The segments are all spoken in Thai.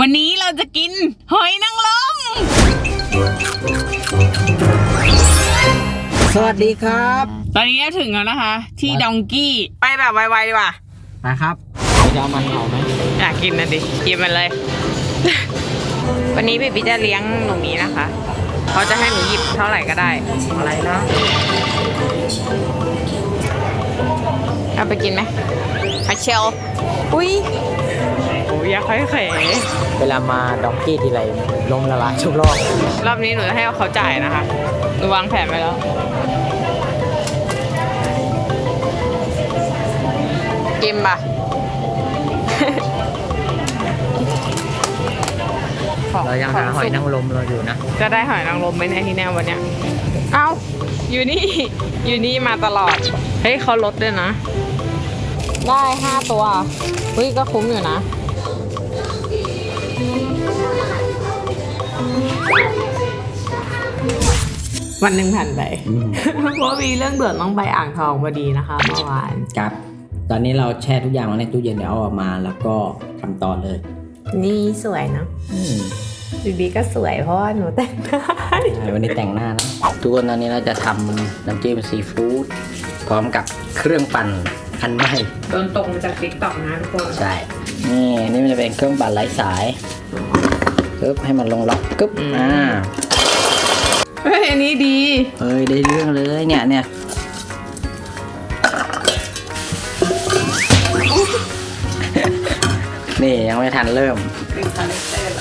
วันนี้เราจะกินหอยนางรมสวัสดีครับ ตอนนี้เราถึงแล้วนะคะ ที่ดองกี้ ไปแบบไวๆดีกว่านะครับจะเอามันเผาไหมอยากกินนะดิกินมันเลย วันนี้พี่ปิ๊จะเลี้ยงหนูหมีนะคะเขาจะให้หนูหยิบเท่าไหร่ก็ได้อะไรนะเอาไปกินไหมฮัเชลอุ้ยโอ้ยอยากค่อยเขยเวลามาดองกี้ทีไรลมละลายทุกรอบรอบนี้หนูจะให้เขาจ่ายนะคะหนูวางแผนไว้แล้ว กินปะเรายังหาหอยนางรมเราอยู่นะ จะได้หอยนางรมไหมเนี่ยที่แนววันเนี้ย เอ้า อยู่นี่ อยู่นี่มาตลอด เฮ้ยเขาลดด้วยนะ ได้ห้าตัว เฮ้ยก็คุ้มอยู่นะ วันหนึ่งผ่านไป เพราะมีเรื่องเดือดต้องไปอ่างทองพอดีนะคะเมื่อวาน ครับ ตอนนี้เราแช่ทุกอย่างไว้ในตู้เย็นเดี๋ยวเอาออกมาแล้วก็ทำต่อเลยนี่สวยเนอะอืมบีบีก็สวยเพราะว่าหนูแต่งหน้าให้ใช่วันนี้แต่งหน้านะ ทุกคนตอนนี้เราจะทำน้ำจิ้มซีฟู้ดพร้อมกับเครื่องปั่นอันใหม่ โดนตกมาจากติ๊กต็อกนะทุกคน ใช่ นี่นี่มันจะเป็นเครื่องปั่นไร้สาย ปึ๊บให้มันลงล็อกกึ๊บอ่าเฮ้ยอันนี้ดีเอ้ยได้เรื่องเลยเนี่ยเนี่ยนี่ยังไม่ทันเริ่มเป็นคาแรคเตอร์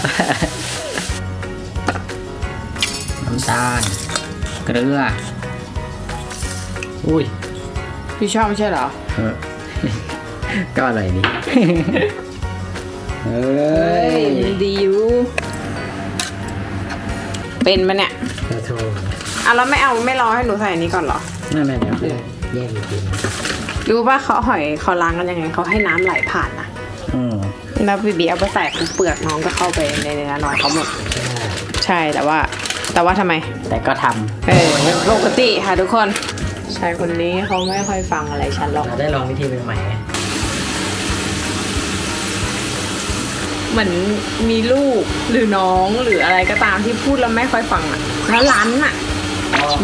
น้ำตาลเกลือ อุ้ยพี่ชอบไม่ใช่เหรอเออก็อร่อยดีเฮ้เฮ้ยยมันดีอยู่ เป็นปะเนี่ยขอโทษอะแล้วไม่เอาไม่รอให้หนูใส่อันนี้ก่อนเหรอ ไม่ไม่เดี๋ยวแยกอีกทีนะรู้ป่ะเขาหอยเขาล้างกันยังไงเขาให้น้ำไหลผ่านนะอืมแล้วบีบีเอาไปใส่ปุ๊บเปลือกน้องก็เข้าไปในเนื้อน้อยเขาหมดใช่แต่ว่า แต่ว่าทำไม แต่ก็ทเออปกติค่ะทุกคนชายคนนี้เขาไม่ค่อยฟังอะไรฉันหรอกำเราได้ลองวิธีใหม่ๆไง เหมือนมีลูกหรือน้องหรืออะไรก็ตามที่พูดแล้วไม่ค่อยฟังอะแล้วรั้นอะ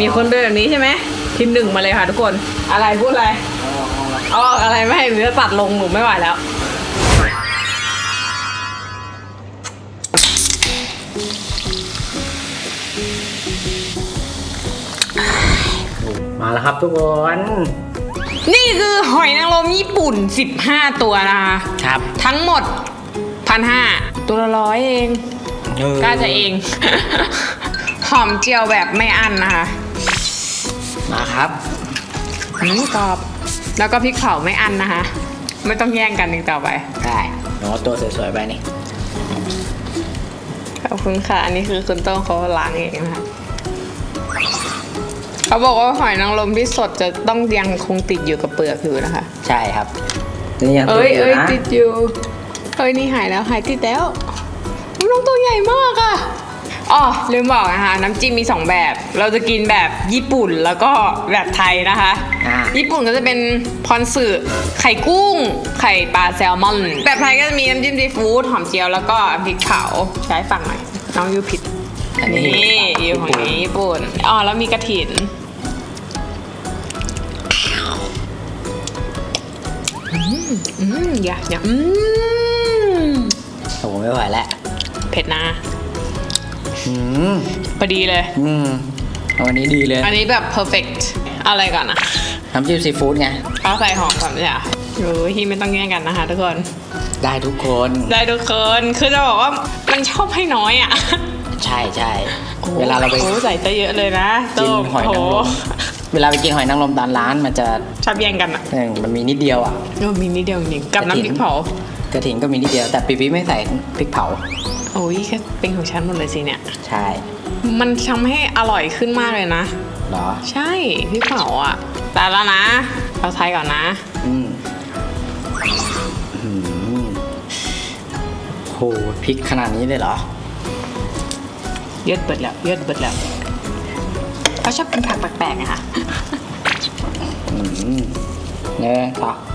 มีคนเป็นแบบนี้ใช่ไหมพิมพ์หนึ่งมาเลยค่ะทุกคนอะไรพูดอะไรอ๋ออะไรไม่ให้หนูจะตัดลงหนูไม่ไหวแล้วมาแล้วครับทุกคน นี่คือหอยนางรมญี่ปุ่น 15 ตัวนะคะ ครับ ทั้งหมด พันห้าตัวละร้อยเองกล้าจะเอง หอมเจียวแบบไม่อั้นนะคะ มาครับอืมกรอบ แล้วก็พริกเผาไม่อั้นนะคะ ไม่ต้องแย่งกันอีกต่อไป ได้หนูเอาตัวสวยๆไปนี่ ขอบคุณค่ะ อันนี้คือคุณโต้องเขาล้างเองนะคะเขาบอกว่าหอยนางรมที่สดจะต้องยังคงติดอยู่กับเปลือกอยู่นะคะ ใช่ครับนี่ยังติเอ้ดยอยู่เอ้ยนะติดอยู่ เอ้ยนี่หายแล้วหายติดแล้วอุ๊ยน้องตัวใหญ่มากอะอ๋อลืมบอกนะคะ น้ำจิ้มมีสองแบบ เราจะกินแบบญี่ปุ่นแล้วก็แบบไทยนะคะอ่าญี่ปุ่นก็จะเป็นพรสึไข่กุ้ง ไข่ปลาแซลมอน แบบไทยก็จะมีน้ำจิ้มซีฟู้ดหอมเจียวแล้วก็พริกเผาใช้ฝั่งหน่อยน้องยูผิดอันนี้นี่อยู่ของนี้ญี่ปุ่นอ๋อแล้วมีกระถินอืมอืมอย่าอย่าอืม โอ้ไม่ไหวแล้วเผ็ดนะอืมพอดีเลย อืมเอาวันนี้ดีเลย อันนี้แบบ perfect อะไรก่อนนะน้ำจิ้มซีฟู้ดไง เอาใส่หอมก่อนไม่ใช่เหรอโอ้ยที่ไม่ต้องแย่งกันนะคะทุกคน ได้ทุกคน ได้ทุกคน คือจะบอกว่ามันชอบให้น้อยอะ ใช่ใช่ เวลาเราไป โอ้ใส่ซะเยอะเลยนะกินโต้งหอยนางรมโโเวลาไปกินหอยนางรมตามร้านมันจะชอบแย่งกันอะเออมันมีนิดเดียวอะโอ้มีนิดเดียวจริงๆกับกระถิ่น้ำนพริกเผา กระถิ่นก็มีนิดเดียวแต่ปีปีไม่ใส่พริกเผา โอ้ยแค่เป็นของฉันหมดเลยสิเนี่ย ใช่มันทำให้อร่อยขึ้นมากเลยนะ เหรอ ใช่พริกเผาอะแต่แล้วนะ เราไทยก่อนนะ อืมอืมโหพริกขนาดนี้เลยเหรอ เยืดเบิดแล้ว เยืดเบิดแล้วเขาชอบกินผักแปลกๆอะค่ะอืมเนี่ยต่ออืมอื้อหือ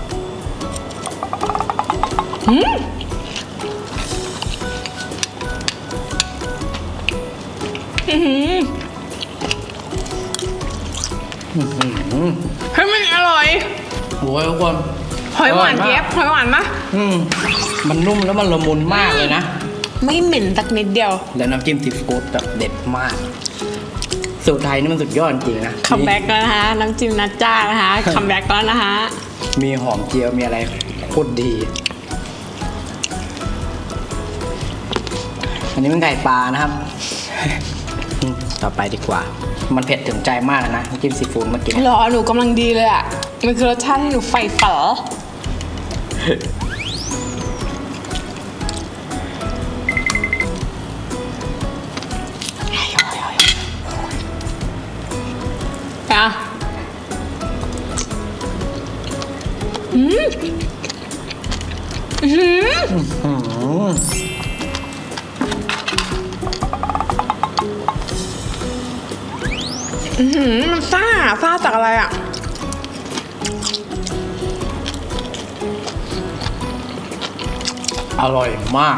เฮ้ยมันอร่อยโอ้ยทุกคนหอยหวานร่มกเจี๊ยบหอยหวานปะอืมมันนุ่มแล้วมันละมุนมากเลยนะ ไม่เหม็นสักนิดเดียว แล้วน้ำจิ้มซีฟู้ดแบบเด็ดมาก สูตรไทยนี่มันสุดยอดจริงนะคัมแบ็กแล้วนะคะน้ำจิ้มนัดจ้านะคะคัมแบ็กแล้วนะคะมีหอมเจียวมีอะไรโคตรดี นนี้เป็นไก่ปลานะครับอืมต่อไปดีกว่า มันเผ็ดถึงใจมากเลยนะน้ำจิ้มซีฟู้ดเมื่อกี้หรอหนูกำลังดีเลยอะ มันคือรสชาติที่หนูใฝ่ฝันอะอืมอื้อ ออืมอื้อหือมันซ่าซ่าจากอะไรอะ อร่อยมาก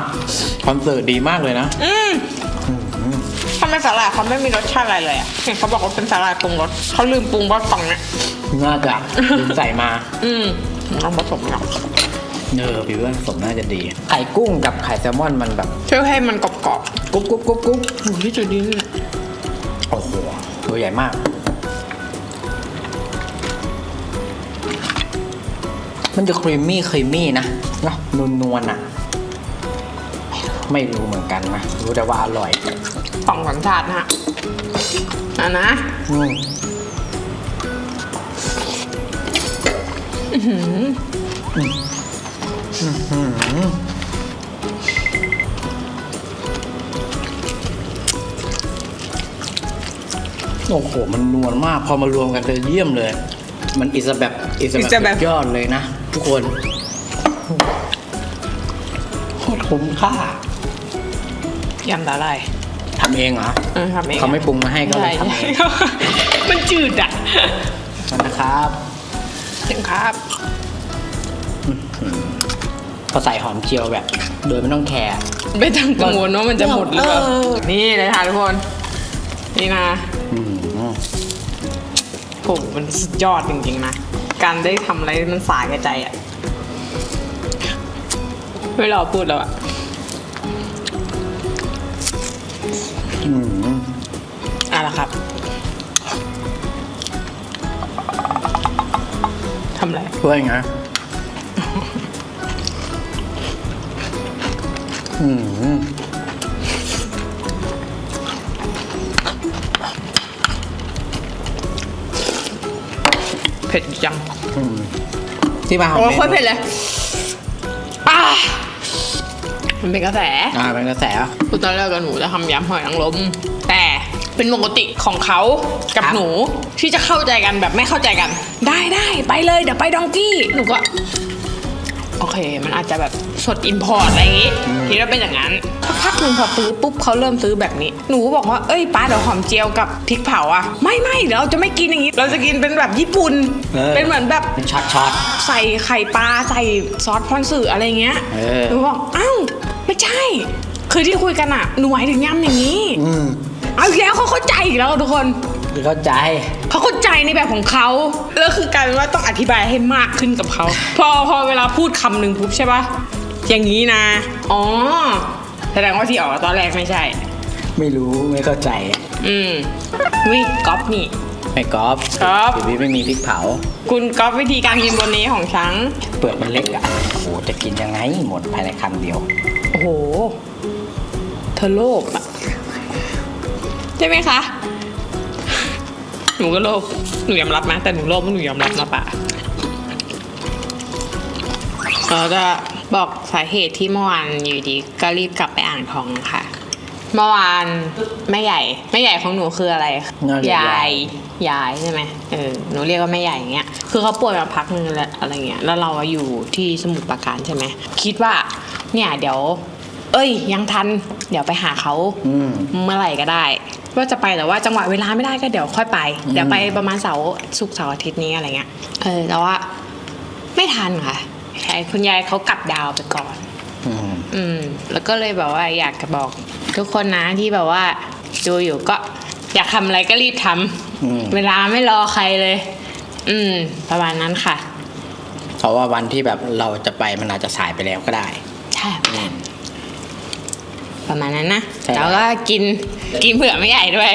คอนเสิร์ตดีมากเลยนะ อืมทำไมสาหร่ายเขาไม่มีรสชาติอะไรเลยอะเห็นเขาบอกว่าเป็นสาหร่ายปรุงรสเขาลืมปรุงรสฝั่งเนี้ยน่าจะลืมใส่มา อืมลองผสมกันเออพี่ว่าสมน่าจะดี ไข่กุ้งกับไข่แซลมอนมันแบบช่วยให้มันกรอบกรุบกรุบกรุบกรุบๆโอ้ยจุดดีนี่โอ้โห ตัวใหญ่มาก มันจะครีมมี่ครีมมี่นะเนาะนวลนวลๆอะ ไม่รู้เหมือนกันนะ รู้แต่ว่าอร่อยสองสัญชาตินะฮะอะนะอืม โอ้โห มันนวลมาก พอมารวมกันจะเยี่ยมเลย มันอิสระแบบอิสระอิสระแบ แบบบสุดยอดเลยนะ ทุกคนโคตรคุ้มค่ายำตาลายทำเองเหรอเออทำเองเขาไม่ปรุงมาให้ก็เลยใช่ทำเองมันจืดอะนะครับถึงครับ พอใส่หอมเจียวแบบ โดยไม่ต้องแคร์ ไม่ต้องกังวลว่ามันจะหมดหรือเปล่าเออ นี่เลยค่ะทุกคน นี่นะ อืมโหมันสุดยอดจริงๆนะ การได้ทำอะไรมันสายกระใจอะไม่รอพูดแล้วอะอืมอะละครับทำอะไรช่วยไงอืม ผ็ดจังที่มาของโอ้เมโคตรเผ็ดเลยอ่ามันเป็นกระแส อ่าเป็นกระแสอะคือตอนแรกกับหนูจะทำยำหอยนางรมแต่เป็นปกติของเขากับครับหนูที่จะเข้าใจกันแบบไม่เข้าใจกัน ได้ได้ไปเลยเดี๋ยวไปดองกี้หนูก็ โอเค มันอาจจะแบบสดอินพอร์ตอะไรอย่างงี้คิดว่าเป็นอย่างนั้น สักพักหนึ่งพอซื้อปุ๊บเขาเริ่มซื้อแบบนี้ หนูก็บอกว่าเอ้ยป้าเดี๋ยวหอมเจียวกับพริกเผาอะ ไม่ไม่เดี๋ยวเราจะไม่กินอย่างงี้ เราจะกินเป็นแบบญี่ปุ่นเป็นเหมือนแบบเป็นช็อตช็อต ใส่ไข่ปลาใส่ซอสพอนสึอะไรเงี้ย เออ หนูบอกอ้าวไม่ใช่ คือที่คุยกันอะหนูหมายถึงยำอย่างนี้ อืมเอาอีกแล้วเขาเข้าใจอีกแล้วทุกคนเข้าใจ เขาเข้าใจในแบบของเขาแล้วคือกลายเป็นว่าต้องอธิบายให้มากขึ้นกับเขา พอพอเวลาพูดคำหนึ่งปุ๊บใช่ปะอย่างนี้นะ อ๋อ แสดงว่าที่ออกมาตอนแรกไม่ใช่ ไม่รู้ไม่เข้าใจอืมวิก๊อปนี่ ไม่กรอบครับเดี๋ยวพี่ไม่มีพริกเผา คุณก๊อปวิธีการกินบนนี้ของฉันเปลือกมันเล็กอะโอ้โหจะกินยังไงหมดภายในคำเดียว โอ้โห เธอโลภอะใช่ไหมคะ หนูก็โลภหนูยอมรับนะแต่หนูโลภหนูยอมรับนะป่ะเราจะบอกสาเหตุที่เมื่อวานอยู่ดีก็รีบกลับไปอ่างทองค่ะ เมื่อวานแม่ใหญ่แม่ใหญ่ของหนูคืออะไรน่าเรียกยายาย ยายใช่ไหมเออหนูเรียกว่าแม่ใหญ่อย่างเงี้ยคือเขาป่วยมาพักนึงแล้วอะไรเงี้ยแล้วเราอะอยู่ที่สมุทรปราการใช่ไหมคิดว่าเนี่ยเดี๋ยว เอ้ย ยังทัน เดี๋ยวไปหาเขา อืม เมื่อไหร่ก็ได้ว่าจะไปแต่ว่าจังหวะเวลาไม่ได้ก็เดี๋ยวค่อยไป อืม เดี๋ยวไปประมาณเสาร์ศุกร์เสาร์อาทิตย์นี้อะไรเงี้ยเออแต่ว่าไม่ทันค่ะใช่คุณยายเขากลับดาวไปก่อน อืมอืม แล้วก็เลยแบบว่าอยากจะบอก ทุกคนนะที่แบบว่าดูอยู่ก็อยากทำอะไรก็รีบทอืมำเวลาไม่รอใครเลย อืม ประมาณนั้นค่ะ เพราะว่าวันที่แบบเราจะไปมันอาจจะสายไปแล้วก็ได้ ใช่ประมาณนั้นนะใช่แล้วก็กินกินเผื่อไม่ใหญ่ด้วย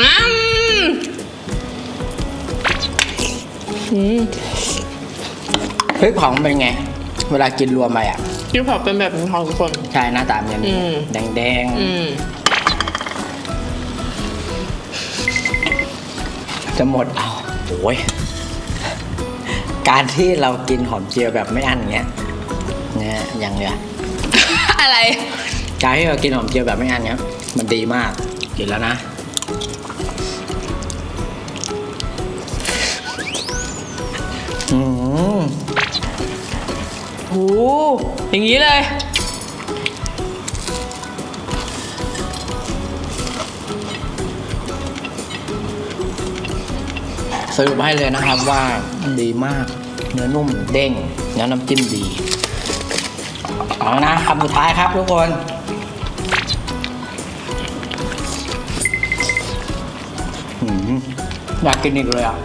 มัมอืมเฮ้ยของเป็นไง เวลากินรวมไปอะที่พอเป็นแบบนี้ของทุกคน ใช่หน้าตามันอืม แดงแดงๆอืม จะหมดเอาโอ้ยการที่เรากินหอมเจียวแบบไม่อั้นเงี้ยเนี่ยอย่างเนี้ยอะไร การที่เรากินหอมเจียวแบบไม่อั้นเนี้ยมันดีมากกินแล้วนะอืม โอ้อย่างนี้เลย สรุปให้เลยนะครับว่าดีมาก เนื้อนุ่มเด้งแล้วน้ำจิ้มดี เอานะคำสุดท้ายครับทุกคนอืมอยากกินอีกเลยอะ